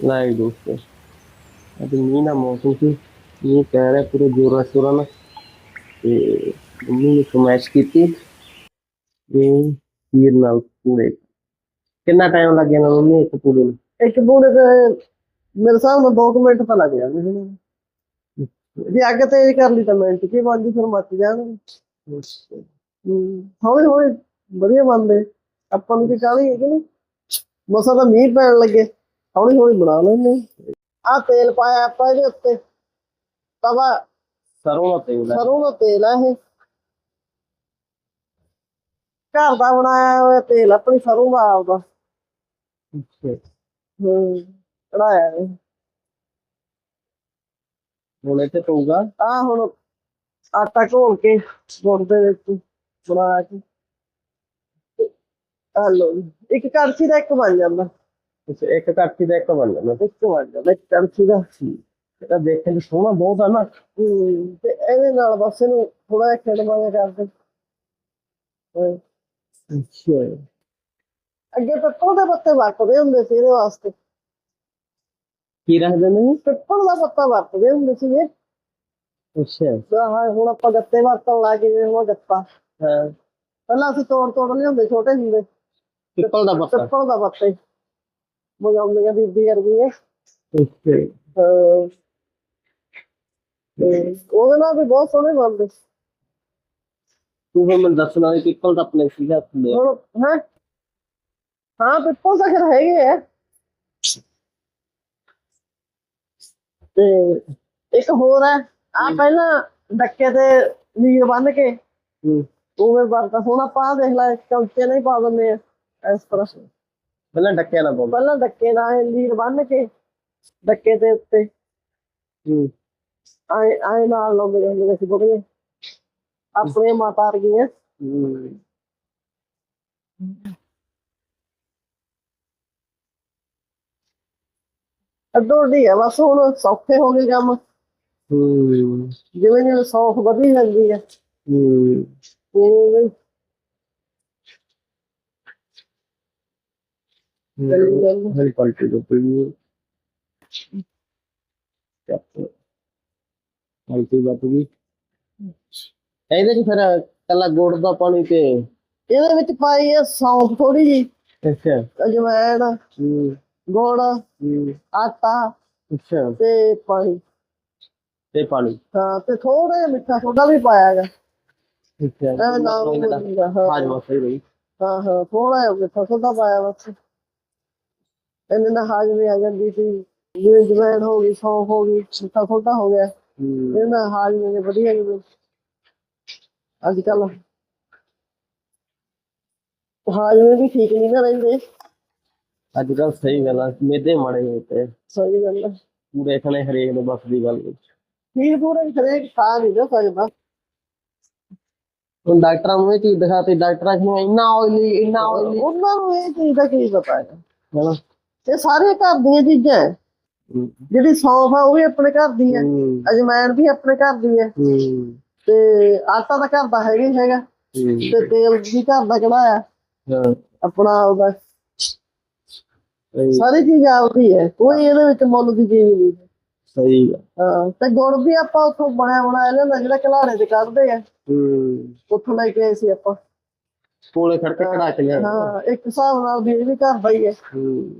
Live ਦੋਸਤੋ ਅੱਜ ਮੀਂਹ ਦਾ ਮੌਸਮ ਸੀ, ਮੀਂਹ ਪੈ ਰਿਹਾ ਪੂਰੇ ਜੋਰਾਂ ਸ਼ੋਰਾਂ ਨਾਲ। ਤੇ ਮੰਮੀ ਨੇ ਕਮੈਸ਼ ਕੀਤੀ ਤੇ ਖੀਰ ਨਾਲ ਪੂੜੇ ਕਿੰਨਾ ਟਾਈਮ ਲੱਗਿਆ ਨਾ ਮੰਮੀ ਇੱਕ ਪੂੜੇ ਨੂੰ? ਇੱਕ ਬੂੜੇ ਤੇ ਮੇਰੇ ਹਿਸਾਬ ਨਾਲ 2 ਮਿੰਟ ਤਾਂ ਲੱਗ ਜਾਂਦੇ ਨੇ ਜੇ ਅੱਗ ਤੇਜ਼ ਕਰ ਲਈ ਤਾਂ ਮਿੰਟ ਕੀ ਬੰਦੀ ਫਿਰ ਮੱਚ ਜਾਣਗੇ। ਹੂੰ ਹੌਲੀ ਹੌਲੀ ਵਧੀਆ ਬਣਦੇ। ਆਪਾਂ ਨੂੰ ਕੀ ਕਾਹਲੀ ਹੈ ਕਿ ਨਹੀਂ ਮਸਾ ਤਾਂ ਮੀਂਹ ਪੈਣ ਲੱਗੇ। ਹੌਲੀ ਹੌਲੀ ਬਣਾ ਲੈਂਦੇ। ਆ ਤੇਲ ਪਾਇਆ ਆਪਾਂ ਇਹਦੇ ਉੱਤੇ। ਤਵਾ। ਸਰੋਂ ਦਾ ਤੇਲ ਹੈ। ਸਰੋਂ ਦਾ ਤੇਲ ਇਹ। ਘਰ ਦਾ ਬਣਾਇਆ ਹੋਇਆ ਤੇਲ ਆਪਣੀ ਸਰੋਂ ਦਾ ਅੱਛਾ। ਹੂੰ ਇਹ। ਹੁਣ ਇੱਥੇ ਪਊਗਾ ਆ ਹੁਣ ਆਟਾ ਘੋਲ ਕੇ ਗੁੜ ਦੇ ਵਿੱਚ ਬਣਾ ਕੇ। ਆ ਲੋ ਇੱਕ ਕੜਛੀ ਦਾ ਇੱਕ ਬਣ ਜਾਂਦਾ। ਇੱਕ ਕਾਠੀ ਦਾ ਇੱਕ ਬਣ ਜਾਂਦਾ। ਇੱਕ ਜਾਂਦਾ ਇੱਕ ਕੜਛੀ ਦਾ ਇਹਦਾ ਦੇਖਣ ਨੂੰ ਸੋਹਣਾ ਬਹੁਤ ਆ ਨਾ। ਤੇ ਇਹਦੇ ਨਾਲ ਬਸ ਇਹਨੂੰ ਥੋੜਾ ਜਿਹਾ ਖਿੰਡ ਵਾਂਗ ਕਰਦੇ। ਅੱਛਾ। ਅੱਗੇ ਪਿੱਪਲ ਦੇ ਪੱਤੇ ਵਰਤਦੇ ਹੁੰਦੇ ਸੀ ਇਹਦੇ ਵਾਸਤੇ। ਕੀ ਰੱਖਦੇ ਨੇ? ਪਿੱਪਲ ਦਾ ਪੱਤਾ ਵਰਤਦੇ ਹੁੰਦੇ ਸੀ ਇਹ ਅੱਛਾ ਹਾਂ ਹੁਣ ਆਪਾਂ ਗੱਤੇ ਵਰਤਣ ਲੱਗ ਗਏ ਜਿਵੇਂ ਹੁਣ ਗੱਤਾ। ਹਾਂ। ਪਹਿਲਾਂ ਅਸੀਂ ਤੋੜ ਤੋੜ ਲਿਆਉਂਦੇ ਛੋਟੇ ਹੁੰਦੇ। ਪਿੱਪਲ ਦਾ ਪੱਤਾ। ਪਿੱਪਲ ਦਾ ਪੱਤੇ ਮਗਾਉਂਦੀਆਂ ਬੀਬੀ ਵਰਗੀਆਂ ਅੱਛਾ ਹਾਂ ਤੇ ਉਹਦੇ ਨਾਲ ਵੀ ਬਹੁਤ ਸੋਹਣੇ ਬਣਦੇ ਤੂੰ ਫਿਰ ਮੈਨੂੰ ਦੱਸਣਾ ਵੀ ਪਿੱਪਲ ਦਾ ਆਪਣੇ ਸੀਗਾ ਥੱਲੇ ਹੁਣ ਹਾਂ ਹਾਂ ਪਿੱਪਲ ਤਾਂ ਖੈਰ ਹੈਗੇ ਆ ਤੇ ਇੱਕ ਹੋਰ ਹੈ ਆ ਪਹਿਲਾਂ ਡੱਕੇ ਤੇ ਲੀਰ ਬੰਨ ਕੇ ਹੂੰ ਉਵੇਂ ਵਰਤਾ ਸੋਹਣਾ ਪਾ ਦੇਖ ਲੈ ਚਮਚੇ ਨਹੀਂ ਪਾ ਦਿੰਦੇ ਆ ਇਸ ਤਰ੍ਹਾਂ ਪਹਿਲਾਂ ਡੱਕਿਆ ਨਾ ਪਾਉਂਦਾ ਪਹਿਲਾਂ ਡੱਕੇ ਨਾਲ ਇਹ ਲੀਰ ਬੰਨ ਕੇ ਡੱਕੇ ਦੇ ਉੱਤੇ। ਹੂੰ। ਆਏ ਆਏ ਨਾਲ ਲਾਉਂਦੇ ਹੁੰਦੇ ਸੀ ਬੁਕਦੇ ਆਪਣੇ ਮਾਤਾ ਵਰਗੀਆਂ ਹੂੰ। ਅੱਡੋਡੀ ਆ ਬਸ ਹੁਣ ਸੌਖੇ ਹੋ ਗਏ ਕੰਮ। ਹੂੰ। ਜਿਵੇਂ ਜਿਵੇਂ ਸੌਖ ਵਧੀ ਜਾਂਦੀ ਹੈ ਹੂੰ। ਚੱਲੀ ਪੀਵੀ ਇਹਦੇ ਚ ਫਿਰ ਕੱਲਾ ਗੁੜ ਦਾ ਪਾਣੀ ਤੇ ਇਹਦੇ ਵਿੱਚ ਪਾਈ ਹੈ ਸੌਂਫ ਥੋੜੀ ਜੀ ਅੱਛਾ। ਅਜਵਾਇਣ ਗੁੜ ਆਟਾ ਅੱਛਾ। ਤੇ ਪਾਣੀ। ਤੇ ਪਾਣੀ। ਹਾਂ ਤੇ ਥੋੜਾ ਜਿਹਾ ਮਿੱਠਾ ਸੋਡਾ ਵੀ ਪਾਇਆ ਹੈਗਾ ਅੱਛਾ। ਹਾਂ ਹਾਂ। ਥੋੜਾ ਜਿਹਾ ਮਿੱਠਾ ਸੋਡਾ ਪਾਇਆ ਬਸ ਇਹਨੇ ਨਾਲ ਹਾਜ਼ਮੇ ਆ ਜਾਂਦੀ ਸੀ। ਜਿਵੇਂ ਜਵੈਣ ਹੋ ਗਈ ਸੌਂਫ ਹੋ ਗਈ ਮਿੱਠਾ ਸੋਡਾ ਹੋ ਗਿਆ। ਹੂੰ। ਇਹਦੇ ਨਾਲ ਹਾਜ਼ਮੇ ਦੇ ਵਧੀਆ ਜਿਵੇਂ ਅੱਜ ਕੱਲ ਹਾਜ਼ਮੇ ਵੀ ਠੀਕ ਨਹੀਂ ਨਾ ਰਹਿੰਦੇ। ਅੱਜ ਕੱਲ ਸਹੀ ਗੱਲ ਆ ਮੇਦੇ ਮਾੜੇ ਹੋਏ ਤੇ। ਸਹੀ ਗੱਲ ਹੈ ਪੂਰੇ ਖਣੇ ਹਰੇਕ ਦੇ ਬਸ ਦੀ ਗੱਲ ਵਿੱਚ। ਠੀਕ ਪੂਰਾ ਹਰੇਕ ਖਾ ਨਹੀਂ ਨਾ ਸਕਦਾ। ਹੁਣ ਡਾਕਟਰਾਂ ਨੂੰ ਇਹ ਚੀਜ਼ ਦਿਖਾਤੀ ਡਾਕਟਰਾਂ ਨੂੰ ਇੰਨਾ ਆਇਲੀ ਇੰਨਾ ਆਇਲੀ ਉਹਨਾਂ ਨੂੰ ਇਹ ਚੀਜ਼ ਦਾ ਕੀ ਪਤਾ ਹੈ ਹੈਨਾ? ਇਹ ਸਾਰੇ ਘਰ ਦੀਆਂ ਚੀਜ਼ਾਂ ਹੈ। ਹੂੰ। ਜਿਹੜੀ ਸੌਂਫ ਹੈ ਉਹ ਵੀ ਆਪਣੇ ਘਰ ਦੀ ਹੈ। ਹੂੰ। ਅਜਵਾਇਣ ਵੀ ਆਪਣੇ ਘਰ ਦੀ ਹੈ। ਹੂੰ। ਤੇ ਆਟਾ ਤਾਂ ਘਰ ਦਾ ਹੈਗਾ ਹੀ ਹੈਗਾ। ਹੂੰ। ਤੇ ਤੇਲ ਵੀ ਘਰ ਦਾ ਕਢਾਇਆ ਹਾਂ। ਆਪਣਾ ਉਹਦਾ। ਸਹੀ। ਸਾਰੀ ਚੀਜ਼ ਆਪਦੀ ਹੈ। ਕੋਈ ਇਹਦੇ ਵਿੱਚ ਮੁੱਲ ਦੀ ਚੀਜ਼ ਨਹੀਂ ਹੈ। ਸਹੀ ਗੱਲ ਹਾਂ ਤੇ ਗੁੜ ਵੀ ਆਪਾਂ ਉੱਥੋਂ ਬਣਿਆ ਬਣਾਇਆ ਲਿਆਂਦਾ ਜਿਹੜਾ ਘਲਾੜੇ ਤੇ ਕੱਢਦੇ ਆ। ਹੂੰ। ਉੱਥੋਂ ਲੈ ਕੇ ਆਏ ਸੀ ਆਪਾਂ। ਕੋਲੇ ਖੜ ਕੇ ਕਢਾ ਕੇ ਲਿਆ ਹਾਂ ਇੱਕ ਹਿਸਾਬ ਨਾਲ ਵੀ ਇਹ ਵੀ ਘਰ ਦਾ ਹੀ ਹੈ। ਹੂੰ।